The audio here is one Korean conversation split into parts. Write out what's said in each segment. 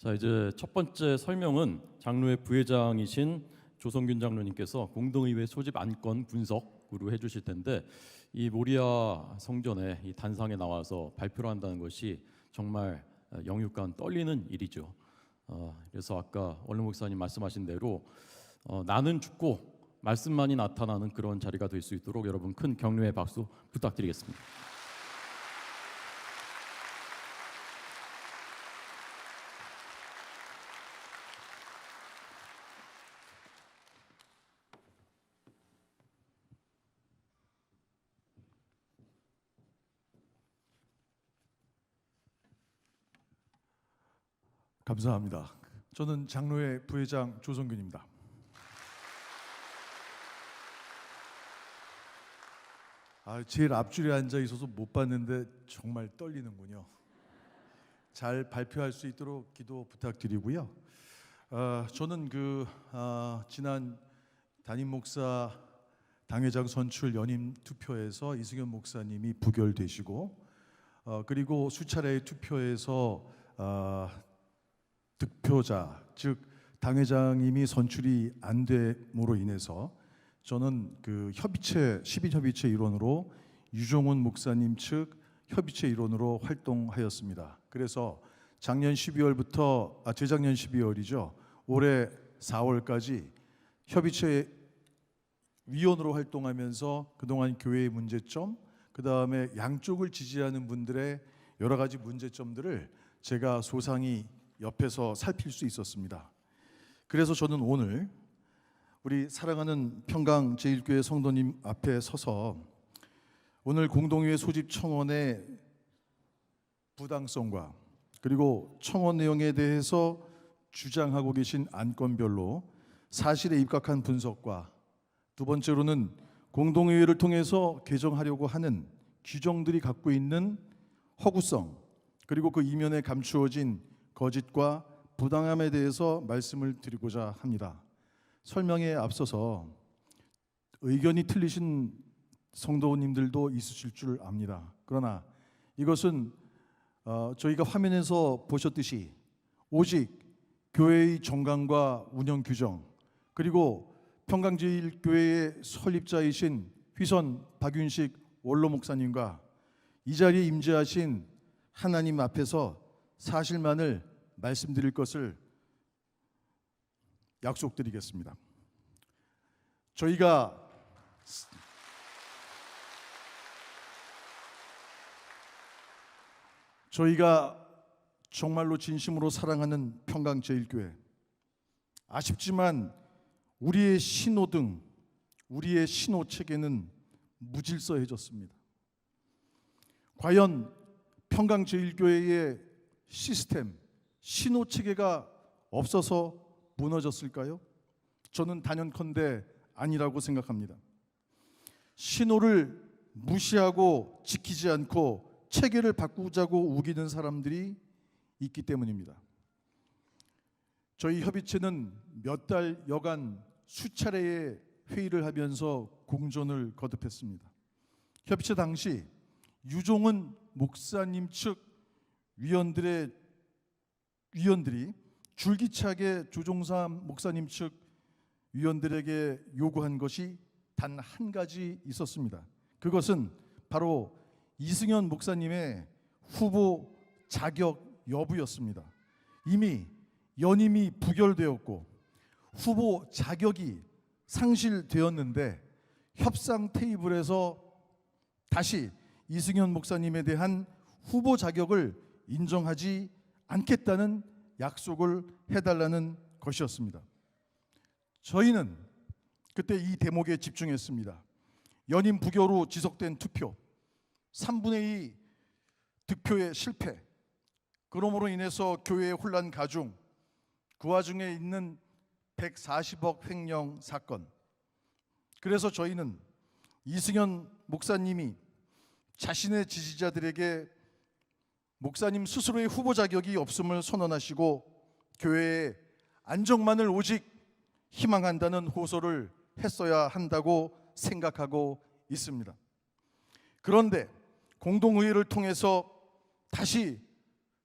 자 이제 첫 번째 설명은 장로회 부회장이신 조성균 장로님께서 공동의회 소집 안건 분석으로 해주실 텐데 이 모리아 성전에 이 단상에 나와서 발표를 한다는 것이 정말 영육간 떨리는 일이죠. 어, 그래서 아까 원로 목사님 말씀하신 대로 어, 나는 죽고 말씀만이 나타나는 그런 자리가 될 수 있도록 여러분 큰 격려의 박수 부탁드리겠습니다. 감사합니다. 저는 장로회 부회장 조성균입니다. 아, 제일 앞줄에 앉아 있어서 못 봤는데 정말 떨리는군요. 잘 발표할 수 있도록 기도 부탁드리고요. 아, 저는 그 아, 지난 담임 목사 당회장 선출 연임 투표에서 이승현 목사님이 부결되시고 어, 그리고 수차례의 투표에서 아, 득표자 즉 당회장님이 선출이 안 됨으로 인해서 저는 그 협의체 10인 협의체 일원으로 유종훈 목사님 측 협의체 일원으로 활동하였습니다. 그래서 작년 12월부터 아 재작년 12월이죠. 올해 4월까지 협의체 위원으로 활동하면서 그동안 교회의 문제점, 그 다음에 양쪽을 지지하는 분들의 여러 가지 문제점들을 제가 소상히 옆에서 살필 수 있었습니다. 그래서 저는 오늘 우리 사랑하는 평강 제1교회 성도님 앞에 서서 오늘 공동회의 소집 청원의 부당성과 그리고 청원 내용에 대해서 주장하고 계신 안건별로 사실에 입각한 분석과 두 번째로는 공동회의를 통해서 개정하려고 하는 규정들이 갖고 있는 허구성 그리고 그 이면에 감추어진 거짓과 부당함에 대해서 말씀을 드리고자 합니다. 설명에 앞서서 의견이 틀리신 성도님들도 있으실 줄 압니다. 그러나 이것은 어, 저희가 화면에서 보셨듯이 오직 교회의 정강과 운영 규정 그리고 평강제일교회의 설립자이신 휘선 박윤식 원로 목사님과 이 자리에 임재하신 하나님 앞에서 사실만을 말씀드릴 것을 약속드리겠습니다. 저희가 저희가 정말로 진심으로 사랑하는 평강제일교회 아쉽지만 우리의 신호등, 우리의 신호 체계는 무질서해졌습니다. 과연 평강제일교회의 시스템, 신호 체계가 없어서 무너졌을까요? 저는 단연컨대 아니라고 생각합니다. 신호를 무시하고 지키지 않고 체계를 바꾸자고 우기는 사람들이 있기 때문입니다. 저희 협의체는 몇 달 여간 수차례의 회의를 하면서 공존을 거듭했습니다. 협의체 당시 유종은 목사님 측 위원들의 위원들이 줄기차게 조종삼 목사님 측 위원들에게 요구한 것이 단 한 가지 있었습니다. 그것은 바로 이승현 목사님의 후보 자격 여부였습니다. 이미 연임이 부결되었고 후보 자격이 상실되었는데 협상 테이블에서 다시 이승현 목사님에 대한 후보 자격을 인정하지 않겠다는 약속을 해달라는 것이었습니다. 저희는 그때 이 대목에 집중했습니다. 부결 후 지속된 투표, 3분의 2 득표의 실패, 그러므로 인해서 교회의 혼란 가중, 그 와중에 있는 140억 횡령 사건. 그래서 저희는 이승현 목사님이 자신의 지지자들에게 목사님 스스로의 후보 자격이 없음을 선언하시고 교회의 안정만을 오직 희망한다는 호소를 했어야 한다고 생각하고 있습니다. 그런데 공동의회를 통해서 다시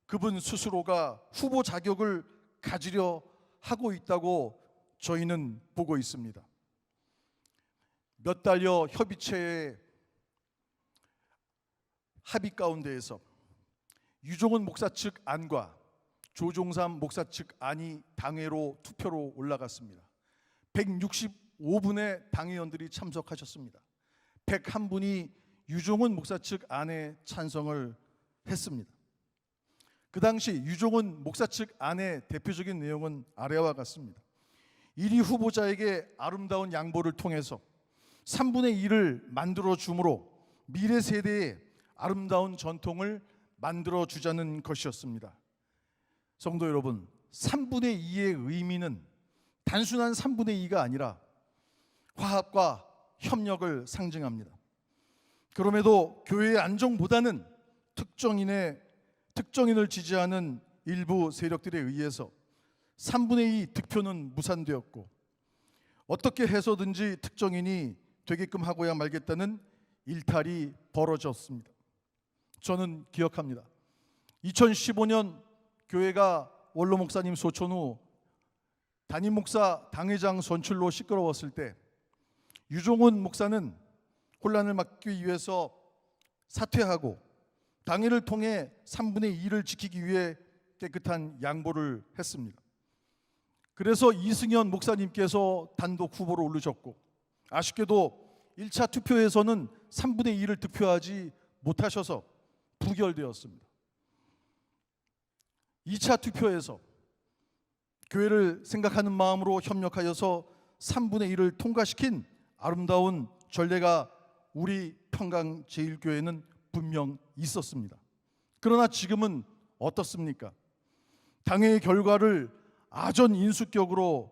그분 스스로가 후보 자격을 가지려 하고 있다고 저희는 보고 있습니다. 몇 달여 협의체의 합의 가운데에서 유종훈 목사 측 안과 조종삼 목사 측 안이 당회로 투표로 올라갔습니다. 165분의 당의원들이 참석하셨습니다. 101분이 유종훈 목사 측 안에 찬성을 했습니다. 그 당시 유종훈 목사 측 안의 대표적인 내용은 아래와 같습니다. 1위 후보자에게 아름다운 양보를 통해서 3분의 1을 만들어 주므로 미래 세대에 아름다운 전통을 만들어 주자는 것이었습니다. 성도 여러분, 3분의 2의 의미는 단순한 3분의 2가 아니라 화합과 협력을 상징합니다. 그럼에도 교회의 안정보다는 특정인의 특정인을 지지하는 일부 세력들에 의해서 3분의 2 득표는 무산되었고 어떻게 해서든지 특정인이 되게끔 하고야 말겠다는 일탈이 벌어졌습니다. 저는 기억합니다. 2015년 교회가 원로 목사님 소천 후 담임 목사 당회장 선출로 시끄러웠을 때 유종훈 목사는 혼란을 막기 위해서 사퇴하고 당회를 통해 3분의 2를 지키기 위해 깨끗한 양보를 했습니다. 그래서 이승현 목사님께서 단독 후보로 오르셨고 아쉽게도 1차 투표에서는 3분의 2를 득표하지 못하셔서 부결되었습니다. 2차 투표에서 교회를 생각하는 마음으로 협력하여서 3분의 1을 통과시킨 아름다운 전례가 우리 평강 제일교회는 분명 있었습니다. 그러나 지금은 어떻습니까? 당의 결과를 아전 인수격으로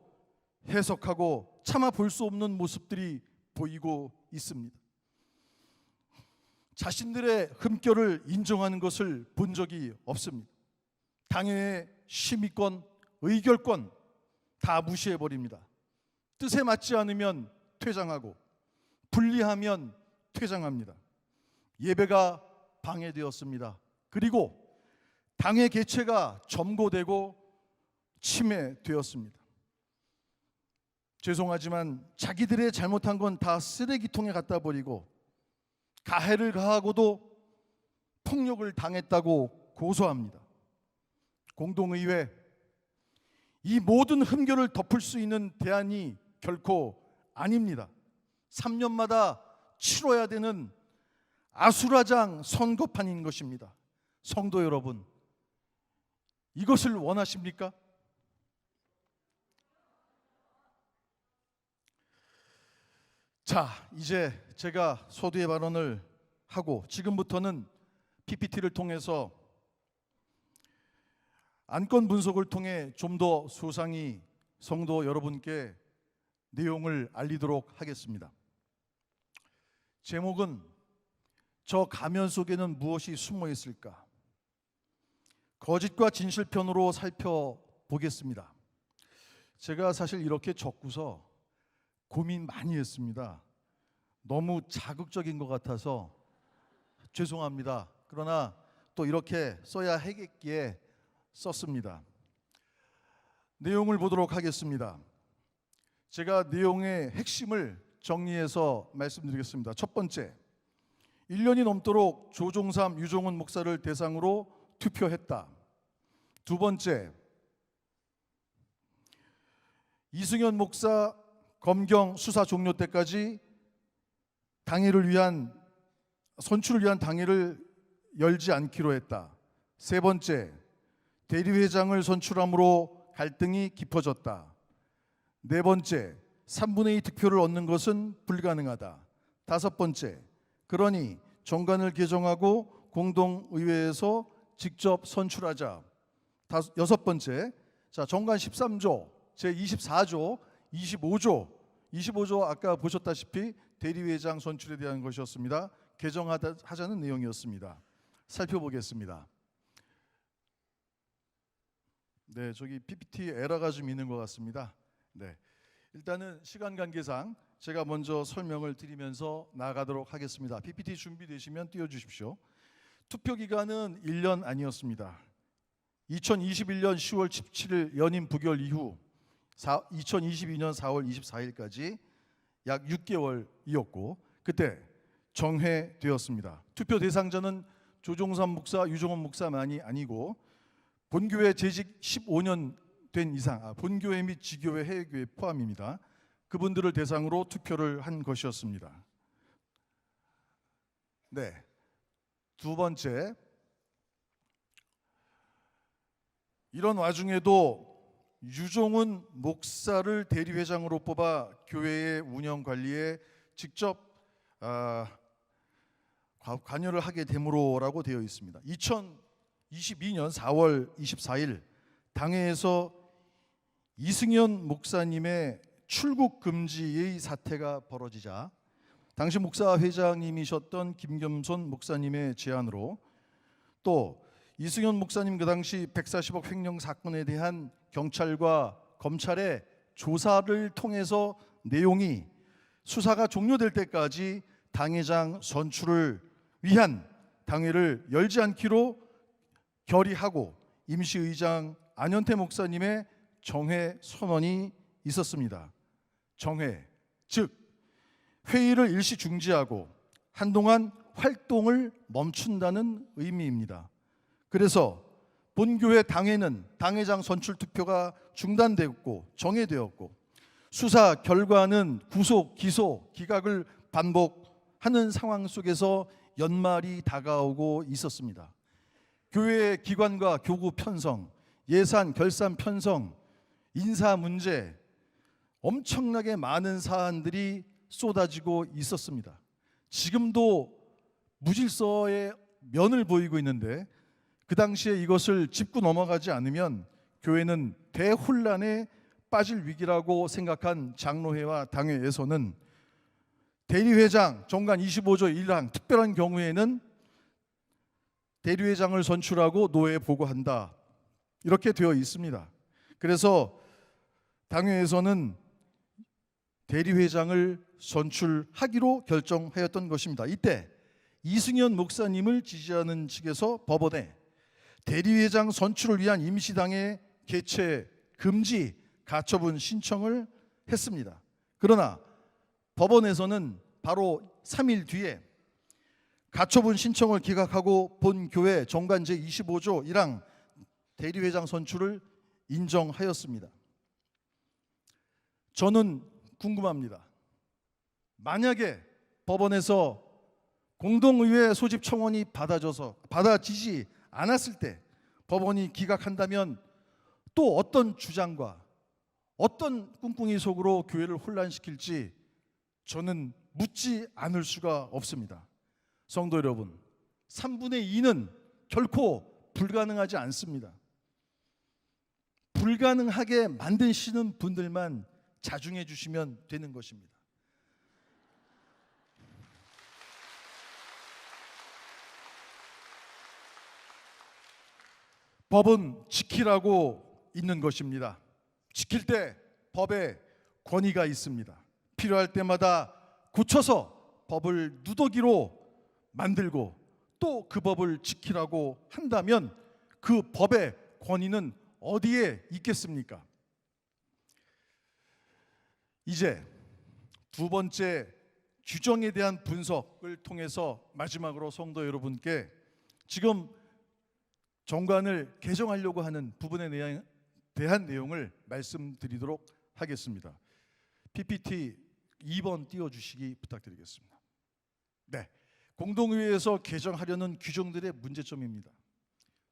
해석하고 차마 볼수 없는 모습들이 보이고 있습니다. 자신들의 흠결을 인정하는 것을 본 적이 없습니다. 당의 심의권, 의결권 다 무시해 버립니다. 뜻에 맞지 않으면 퇴장하고 불리하면 퇴장합니다. 예배가 방해되었습니다. 그리고 당의 개체가 점거되고 침해되었습니다. 죄송하지만 자기들의 잘못한 건 다 쓰레기통에 갖다 버리고 가해를 가하고도 폭력을 당했다고 고소합니다. 공동의회 이 모든 흠결을 덮을 수 있는 대안이 결코 아닙니다. 3년마다 치러야 되는 아수라장 선거판인 것입니다. 성도 여러분, 이것을 원하십니까? 자, 이제 제가 소두의 발언을 하고 지금부터는 PPT를 통해서 안건 분석을 통해 좀 더 소상히 성도 여러분께 내용을 알리도록 하겠습니다. 제목은 저 가면 속에는 무엇이 숨어 있을까? 거짓과 진실편으로 살펴보겠습니다. 제가 사실 이렇게 적고서 고민 많이 했습니다. 너무 자극적인 것 같아서 죄송합니다. 그러나 또 이렇게 써야 하겠기에 썼습니다. 내용을 보도록 하겠습니다. 제가 내용의 핵심을 정리해서 말씀드리겠습니다. 첫 번째, 1년이 넘도록 조종삼, 유종훈 목사를 대상으로 투표했다. 두 번째, 이승현 목사 검경 수사 종료 때까지 당회를 위한 선출을 위한 당회를 열지 않기로 했다. 세 번째, 대리회장을 선출함으로 갈등이 깊어졌다. 네 번째, 3분의 2 득표를 얻는 것은 불가능하다. 다섯 번째, 그러니 정관을 개정하고 공동의회에서 직접 선출하자. 다섯, 여섯 번째, 자 정관 13조, 제 24조, 25조, 25조 아까 보셨다시피 대리회장 선출에 대한 것이었습니다. 개정하자는 내용이었습니다. 살펴보겠습니다. 네, 저기 PPT 에러가 좀 있는 것 같습니다. 네, 일단은 시간 관계상 제가 먼저 설명을 드리면서 나가도록 하겠습니다. PPT 준비되시면 띄워주십시오. 투표 기간은 1년 아니었습니다. 2021년 10월 17일 연임 부결 이후 2022년 4월 24일까지 약 6개월이었고 그때 정회되었습니다. 투표 대상자는 조종삼 목사, 유종원 목사만이 아니고 본교회 재직 15년 된 이상, 아, 본교회 및 지교회 해외교회 포함입니다. 그분들을 대상으로 투표를 한 것이었습니다. 네. 두 번째, 이런 와중에도 유종훈 목사를 대리회장으로 뽑아 교회의 운영 관리에 직접 아, 과- 관여를 하게 됨으로라고 되어 있습니다. 2022년 4월 24일 당회에서 이승현 목사님의 출국 금지의 사태가 벌어지자 당시 목사 회장님이셨던 김겸손 목사님의 제안으로 또 이승현 목사님 그 당시 140억 횡령 사건에 대한 경찰과 검찰의 조사를 통해서 내용이 수사가 종료될 때까지 당회장 선출을 위한 당회를 열지 않기로 결의하고 임시의장 안현태 목사님의 정회 선언이 있었습니다. 정회 즉 회의를 일시 중지하고 한동안 활동을 멈춘다는 의미입니다. 그래서 본교회 당회는 당회장 선출 투표가 중단되었고 정해되었고 수사 결과는 구속, 기소, 기각을 반복하는 상황 속에서 연말이 다가오고 있었습니다. 교회 기관과 교구 편성, 예산 결산 편성, 인사 문제 엄청나게 많은 사안들이 쏟아지고 있었습니다. 지금도 무질서의 면을 보이고 있는데 그 당시에 이것을 짚고 넘어가지 않으면 교회는 대혼란에 빠질 위기라고 생각한 장로회와 당회에서는 대리회장 정관 25조 1항 특별한 경우에는 대리회장을 선출하고 노회에 보고한다. 이렇게 되어 있습니다. 그래서 당회에서는 대리회장을 선출하기로 결정하였던 것입니다. 이때 이승현 목사님을 지지하는 측에서 법원에 대리회장 선출을 위한 임시당의 개최 금지 가처분 신청을 했습니다. 그러나 법원에서는 바로 3일 뒤에 가처분 신청을 기각하고 본 교회 정관 제 25조 1항 대리회장 선출을 인정하였습니다. 저는 궁금합니다. 만약에 법원에서 공동의회 소집 청원이 받아져서 받아지지 않았을 때 법원이 기각한다면 또 어떤 주장과 어떤 꿍꿍이 속으로 교회를 혼란시킬지 저는 묻지 않을 수가 없습니다. 성도 여러분, 3분의 2는 결코 불가능하지 않습니다. 불가능하게 만드시는 분들만 자중해 주시면 되는 것입니다. 법은 지키라고 있는 것입니다. 지킬 때 법에 권위가 있습니다. 필요할 때마다 고쳐서 법을 누더기로 만들고 또 그 법을 지키라고 한다면 그 법의 권위는 어디에 있겠습니까? 이제 두 번째 규정에 대한 분석을 통해서 마지막으로 성도 여러분께 지금 정관을 개정하려고 하는 부분에 대한, 내용을 말씀드리도록 하겠습니다. PPT 2번 띄워주시기 부탁드리겠습니다. 네, 공동의회에서 개정하려는 규정들의 문제점입니다.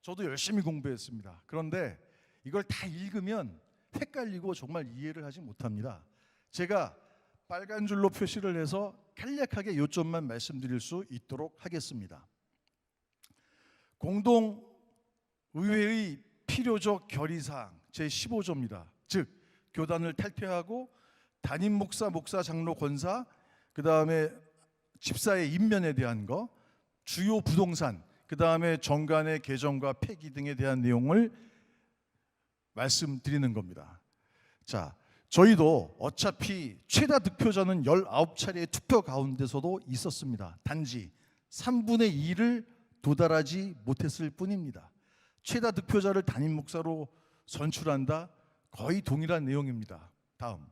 저도 열심히 공부했습니다. 그런데 이걸 다 읽으면 헷갈리고 정말 이해를 하지 못합니다. 제가 빨간 줄로 표시를 해서 간략하게 요점만 말씀드릴 수 있도록 하겠습니다. 공동 의회의 필요적 결의사항 제 15조입니다. 즉 교단을 탈퇴하고 담임 목사, 목사, 장로, 권사, 그 다음에 집사의 임면에 대한 거, 주요 부동산, 그 다음에 정관의 개정과 폐기 등에 대한 내용을 말씀드리는 겁니다. 자, 저희도 어차피 최다 득표자는 19차례의 투표 가운데서도 있었습니다. 단지 3분의 2를 도달하지 못했을 뿐입니다. 최다 득표자를 담임 목사로 선출한다. 거의 동일한 내용입니다. 다음.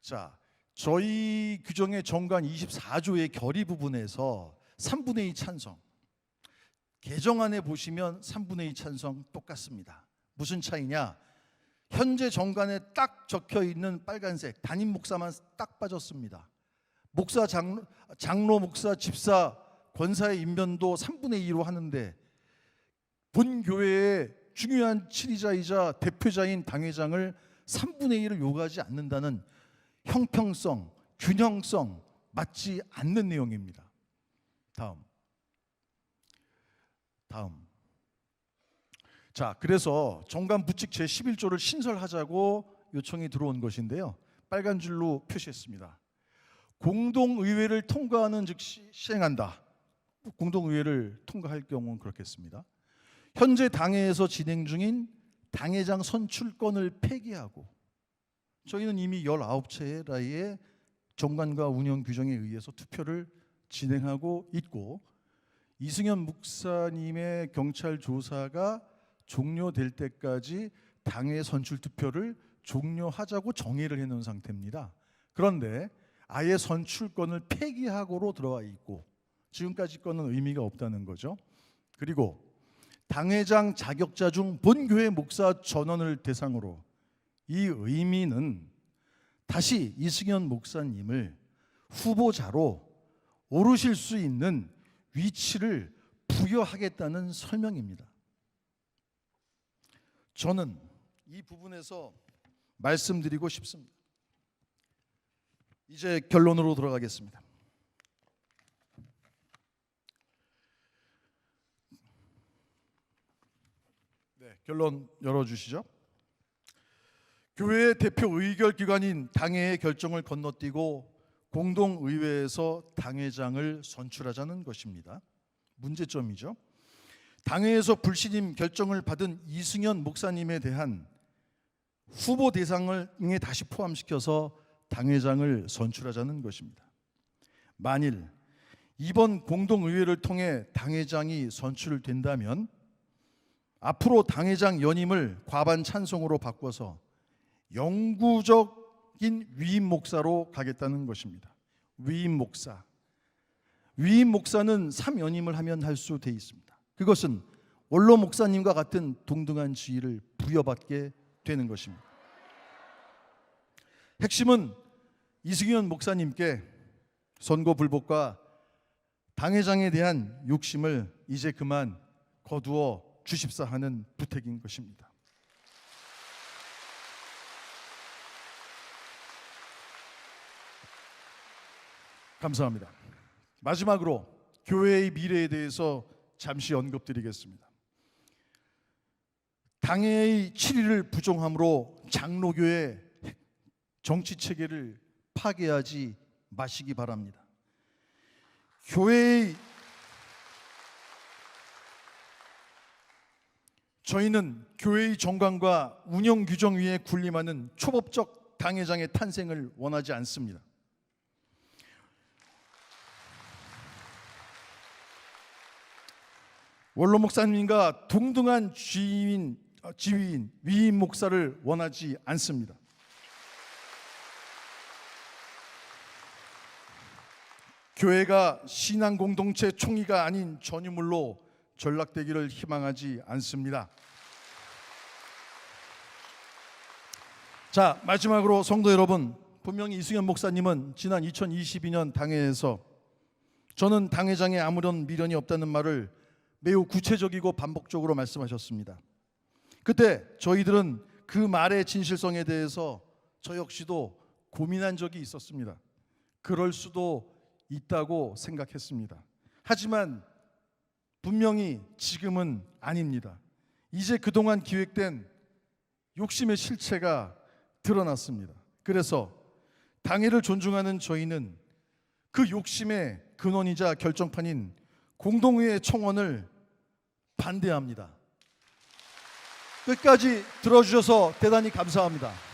자, 저희 규정의 정관 24조의 결의 부분에서 3분의 2 찬성. 개정안에 보시면 3분의 2 찬성 똑같습니다. 무슨 차이냐? 현재 정관에 딱 적혀 있는 빨간색 담임 목사만 딱 빠졌습니다. 목사 장로, 장로 목사 집사 권사의 임면도 3분의 2로 하는데 본 교회의 중요한 치리자이자 대표자인 당회장을 3분의 1을 요구하지 않는다는 형평성, 균형성 맞지 않는 내용입니다. 다음. 다음. 자, 그래서 정관 부칙 제 11조를 신설하자고 요청이 들어온 것인데요. 빨간 줄로 표시했습니다. 공동의회를 통과하는 즉시 시행한다. 공동의회를 통과할 경우는 그렇겠습니다. 현재 당회에서 진행 중인 당회장 선출권을 폐기하고 저희는 이미 19채의 정관과 운영 규정에 의해서 투표를 진행하고 있고 이승현 목사님의 경찰 조사가 종료될 때까지 당회 선출 투표를 종료하자고 정의를 해놓은 상태입니다. 그런데 아예 선출권을 폐기하고로 들어와 있고 지금까지 거는 의미가 없다는 거죠. 그리고 당회장 자격자 중 본교회 목사 전원을 대상으로 이 의미는 다시 이승현 목사님을 후보자로 오르실 수 있는 위치를 부여하겠다는 설명입니다. 저는 이 부분에서 말씀드리고 싶습니다. 이제 결론으로 들어가겠습니다. 결론 열어주시죠. 교회의 대표 의결 기관인 당회의 결정을 건너뛰고 공동의회에서 당회장을 선출하자는 것입니다. 문제점이죠. 당회에서 불신임 결정을 받은 이승현 목사님에 대한 후보 대상을 에 다시 포함시켜서 당회장을 선출하자는 것입니다. 만일 이번 공동의회를 통해 당회장이 선출된다면 앞으로 당회장 연임을 과반 찬성으로 바꿔서 영구적인 위임 목사로 가겠다는 것입니다. 위임 목사. 위임 목사는 3연임을 하면 할 수 돼 있습니다. 그것은 원로 목사님과 같은 동등한 지위를 부여받게 되는 것입니다. 핵심은 이승현 목사님께 선거 불복과 당회장에 대한 욕심을 이제 그만 거두어 주십사 하는 부탁인 것입니다. 감사합니다. 마지막으로 교회의 미래에 대해서 잠시 언급드리겠습니다. 당회의 7위를 부정함으로 장로교의 정치 체계를 파괴하지 마시기 바랍니다. 교회의 저희는 교회의 정관과 운영 규정 위에 군림하는 초법적 당회장의 탄생을 원하지 않습니다. 원로 목사님과 동등한 지위인, 어, 지위인 위임 목사를 원하지 않습니다. 교회가 신앙 공동체 총의가 아닌 전유물로 전락되기를 희망하지 않습니다. 자, 마지막으로 성도 여러분, 분명히 이승현 목사님은 지난 2022년 당회에서 저는 당회장에 아무런 미련이 없다는 말을 매우 구체적이고 반복적으로 말씀하셨습니다. 그때 저희들은 그 말의 진실성에 대해서 저 역시도 고민한 적이 있었습니다. 그럴 수도 있다고 생각했습니다. 하지만 분명히 지금은 아닙니다. 이제 그동안 기획된 욕심의 실체가 드러났습니다. 그래서 당회를 존중하는 저희는 그 욕심의 근원이자 결정판인 공동의회 청원을 반대합니다. 끝까지 들어주셔서 대단히 감사합니다.